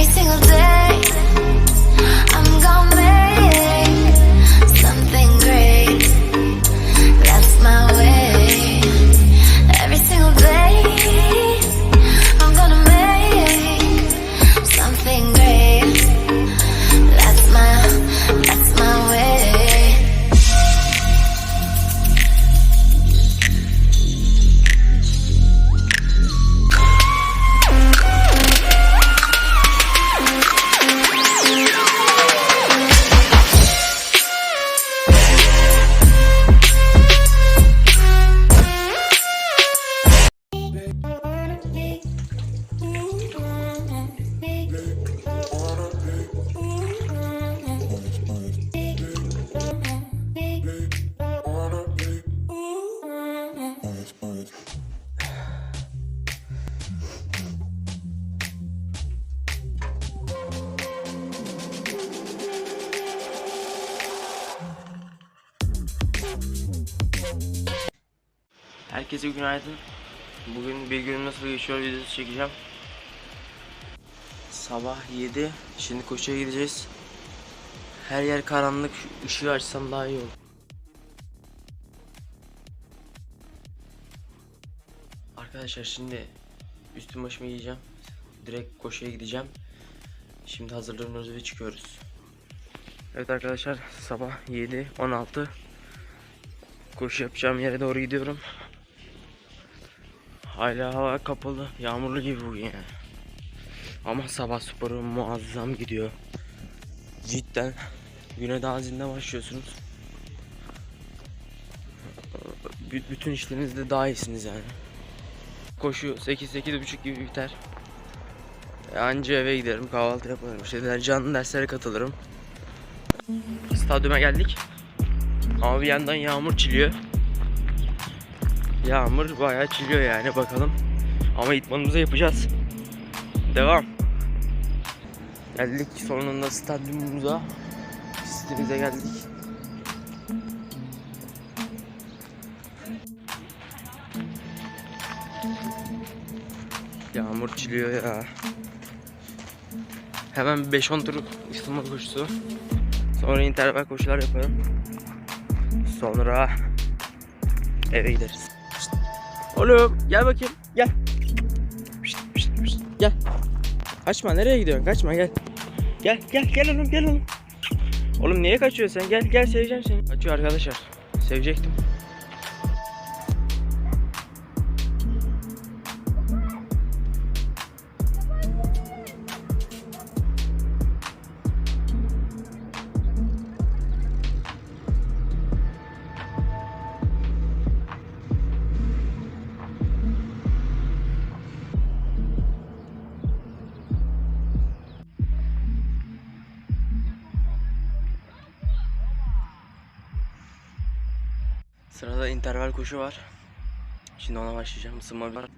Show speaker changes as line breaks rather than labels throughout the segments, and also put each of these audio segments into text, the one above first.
Every single day,
Herkese günaydın. Bugün bir gün nasıl geçiyor videosu çekeceğim. Sabah 7. Şimdi koşuya gideceğiz. Her yer karanlık. Şu ışığı açsam daha iyi olur. Arkadaşlar şimdi üstüm başımı giyeceğim. Direkt koşuya gideceğim. Şimdi hazırlanıyoruz ve çıkıyoruz. Evet arkadaşlar sabah 7 16 koşu yapacağım yere doğru gidiyorum. Hala hava kapalı, yağmurlu gibi bugün yani. Ama sabah sporu muazzam gidiyor. Cidden güne daha zinde başlıyorsunuz. B- bütün işlerinizde daha iyisiniz yani. Koşu 8-8.30 gibi biter. Anca eve giderim, kahvaltı yaparım. İşte canlı derslere katılırım. Stadyuma geldik. Ama bir yandan yağmur çiliyor. Yağmur bayağı çiliyor yani bakalım. Ama itmanımızı yapacağız. Devam. Geldik sonunda stadyumumuza. Pistimize geldik. Yağmur çiliyor ya. Hemen 5-10 tur ısınma koşusu. Sonra interval koşular yaparım. Sonra eve gideriz. Oğlum gel bakayım gel. Pişt, pişt, pişt, Gel. Kaçma nereye gidiyorsun? Kaçma gel. Gel gel gel oğlum gel oğlum. Oğlum niye kaçıyorsun sen? Gel gel seveceğim seni. Kaçıyor arkadaşlar. Sevecektim. Sırada interval koşu var. Şimdi ona başlayacağım. Isınma bir.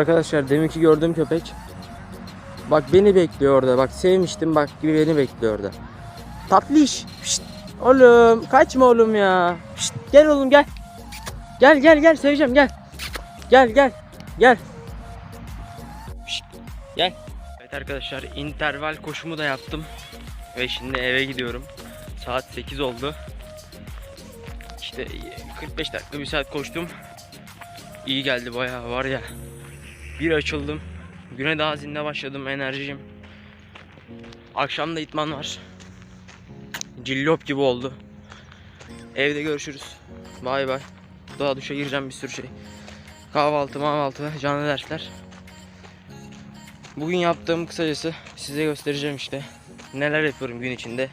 Arkadaşlar deminki gördüğüm köpek. Bak beni bekliyor orada. Bak sevmiştim bak gibi beni bekliyor orada. Tatlış. Şşt. Oğlum kaçma oğlum ya. Şşt. Gel oğlum gel. Gel gel gel seveceğim gel. Gel gel. Gel. Şşt. Gel. Evet arkadaşlar interval koşumu da yaptım. Ve şimdi eve gidiyorum. Saat 8 oldu. İşte 45 dakika bir saat koştum. İyi geldi bayağı var ya. Bir açıldım. Güne daha zinde başladım enerjim. Akşam da itman var. Cillop gibi oldu. Evde görüşürüz. Bay bay. Daha duşa gireceğim bir sürü şey. Kahvaltı, mahvaltı, canlı dersler. Bugün yaptığım kısacası size göstereceğim işte. Neler yapıyorum gün içinde.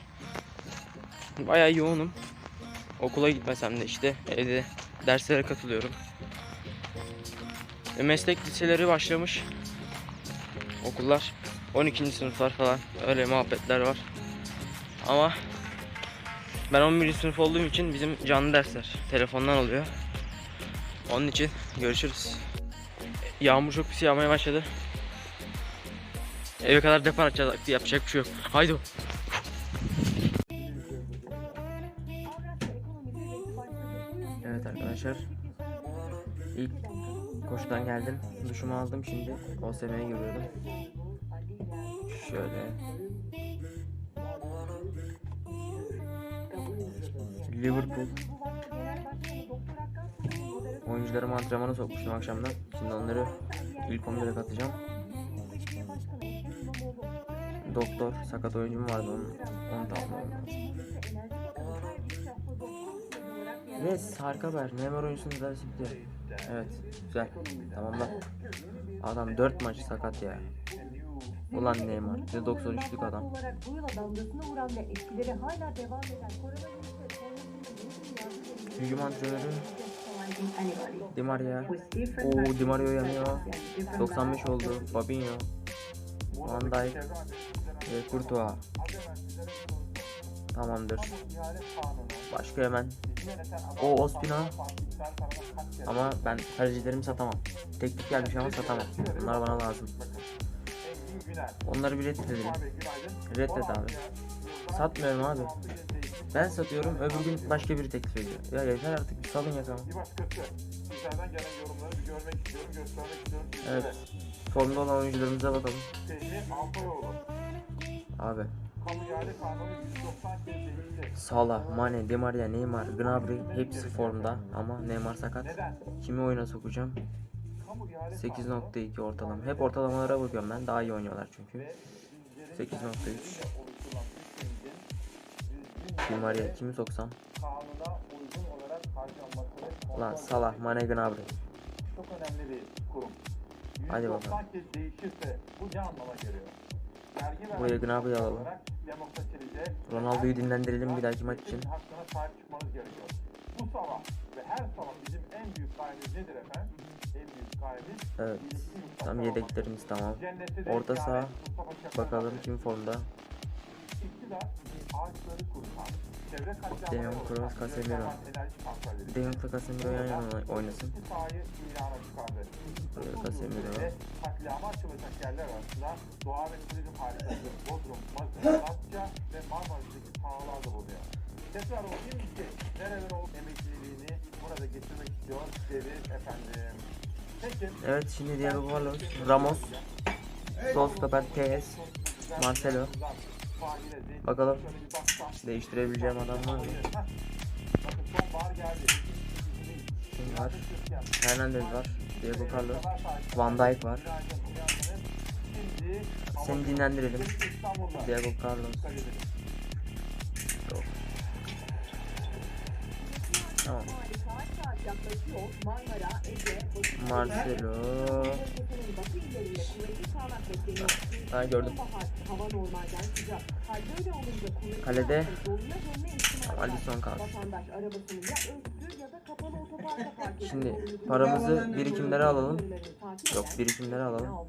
Bayağı yoğunum. Okula gitmesem de işte evde derslere katılıyorum. E, meslek liseleri başlamış. Okullar 12. sınıflar falan öyle muhabbetler var. Ama ben 11. sınıf olduğum için bizim canlı dersler telefondan oluyor. Onun için görüşürüz. Yağmur çok pis yağmaya başladı. Eve kadar depar açacağız yapacak bir şey yok. Haydi. Evet arkadaşlar. İlk koşudan geldim. Duşumu aldım şimdi. OSM'ye giriyorum. Şöyle. Liverpool. Oyuncularımı antrenmana sokmuştum akşamdan. Şimdi onları ilk 11'e katacağım. Doktor, sakat oyuncum vardı onun. Onu lazım. Yes, harika haber. Neymar oyuncusunu da sikti. Evet, güzel. Tamamla. Adam 4 maç sakat ya. Ulan Neymar. Bir de 93'lük adam.
olarak bu yıla damgasını vuran ve etkileri hala devam eden
Di Maria. Oo Di Mario yanıyor.
and different
95 oldu. Fabinho. Van Dijk. Ve Courtois. Tamamdır. Başka hemen. O Ospina. Ama ben tercihlerimi satamam. Teklif gelmiş ama satamam. Bunlar bana lazım. Onları bir reddedelim. Reddet abi. Satmıyorum abi. Ben satıyorum öbür gün başka biri teklif ediyor. Ya yeter artık bir salın yakamı. Evet. Formda olan oyuncularımıza bakalım. Abi.
Kamu ihale kanunu 190 kez değişti.
Salah, Mane, Di Maria, Neymar, Gnabry hepsi formda ama Neymar sakat. Kimi oyuna sokacağım?
Kamu ihale
8.2 ortalama. Hep ortalamalara bakıyorum ben. Daha iyi oynuyorlar çünkü. 8.3. Di Maria kimi soksam? Lan Salah, Mane, Gnabry.
çok önemli bir kurum.
Hadi
190
bakalım.
değişirse bu ne anlama geliyor? Vergi
Buraya Gnabry'yi alalım. Ronaldo'yu dinlendirelim bir dahaki maç için.
Bu sabah ve her sabah bizim en büyük kaybımız nedir efendim? En büyük kaybımız
Evet. Tam yedeklerimiz tamam. Orta saha. Bakalım kim formda.
İktidar ağaçları kurutan,
Dejan Kroos, Casemiro.
yönetemez enerji santralleri.
De Jong'la Casemiro yan yana oynasın. Casemiro.
katliama açılacak yerler arasında doğa ve turizm harikası Bodrum, Malatya ve Marmaris'teki sahalar da bulunuyor. Tekrar okuyayım ki nereler olup emekliliğini burada getirmek istiyor dedi efendim. Peki.
Evet şimdi Carlos, Ramos, sol stoper TS, Marcelo. Bakalım değiştirebileceğim adam var mı? Kim var? Hernandez var, Diego Carlos, Van Dijk var. Seni dinlendirelim. Diego Carlos.
Ya da kapalı otoparka park etmeli.
Şimdi paramızı birikimlere alalım. Yok birikimlere alalım.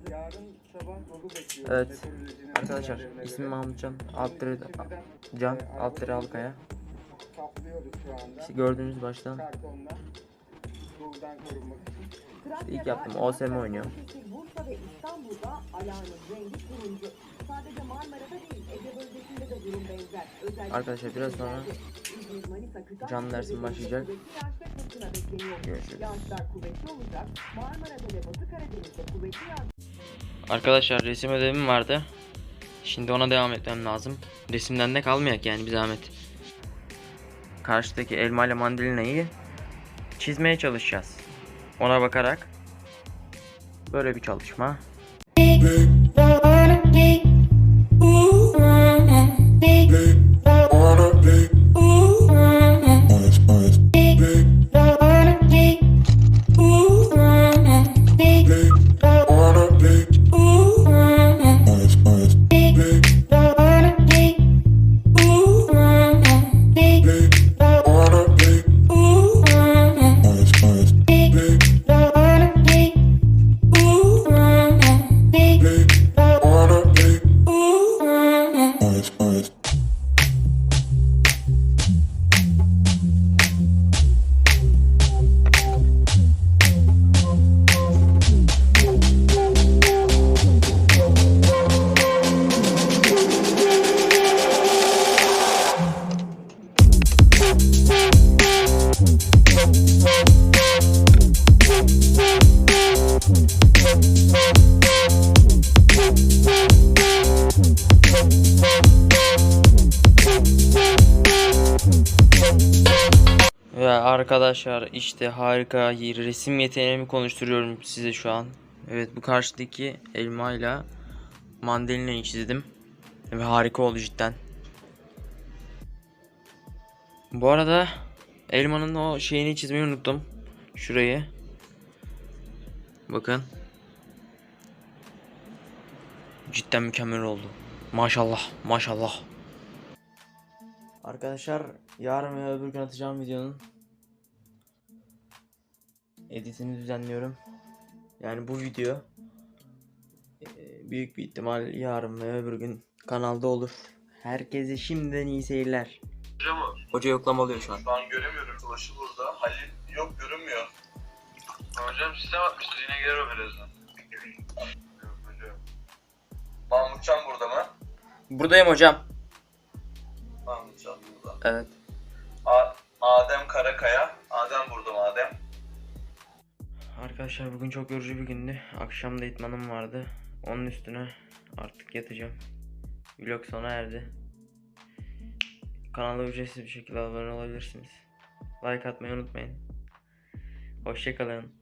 Evet arkadaşlar ismim. Mahmutcan. Altları Can. Altları Alkaya. Gördüğünüz baştan
İçin.
İlk yaptım, OSM oynuyor.
Bursa ve İstanbul'da alarmın rengi turuncu. Sadece Marmara'da değil, Ege bölgesinde de durum benzer. Özellikle
Arkadaşlar biraz sonra canlı dersim başlayacak. Görüşürüz. Arkadaşlar resim ödevim vardı. Şimdi ona devam etmem lazım. Resimden de kalmayak yani bir zahmet. Karşıdaki elma ile mandalinayı çizmeye çalışacağız. Ona bakarak böyle bir çalışma. Arkadaşlar işte harika resim yeteneğimi konuşturuyorum size şu an. Evet bu karşıdaki elma ile mandalinayı çizdim. Ve harika oldu cidden. Bu arada elmanın o şeyini çizmeyi unuttum. Şurayı. Bakın. Cidden mükemmel oldu. Maşallah, maşallah. Arkadaşlar yarın ve öbür gün atacağım videonun editini düzenliyorum. Yani bu video e, büyük bir ihtimal yarın ve öbür gün kanalda olur. Herkese şimdiden iyi seyirler.
Hocam o.
Hoca yoklama alıyor şu an.
Şu an göremiyorum. Ulaşı burada. Halil yok görünmüyor. Hocam sistem atmıştır. Yine gelir o birazdan. Mahmutcan burada mı?
Buradayım hocam.
Mahmutcan burada.
Evet.
A- Adem Karakaya.
Arkadaşlar bugün çok yorucu bir gündü. Akşam da itmanım vardı. Onun üstüne artık yatacağım. Vlog sona erdi. Kanala ücretsiz bir şekilde abone olabilirsiniz. Like atmayı unutmayın. Hoşçakalın.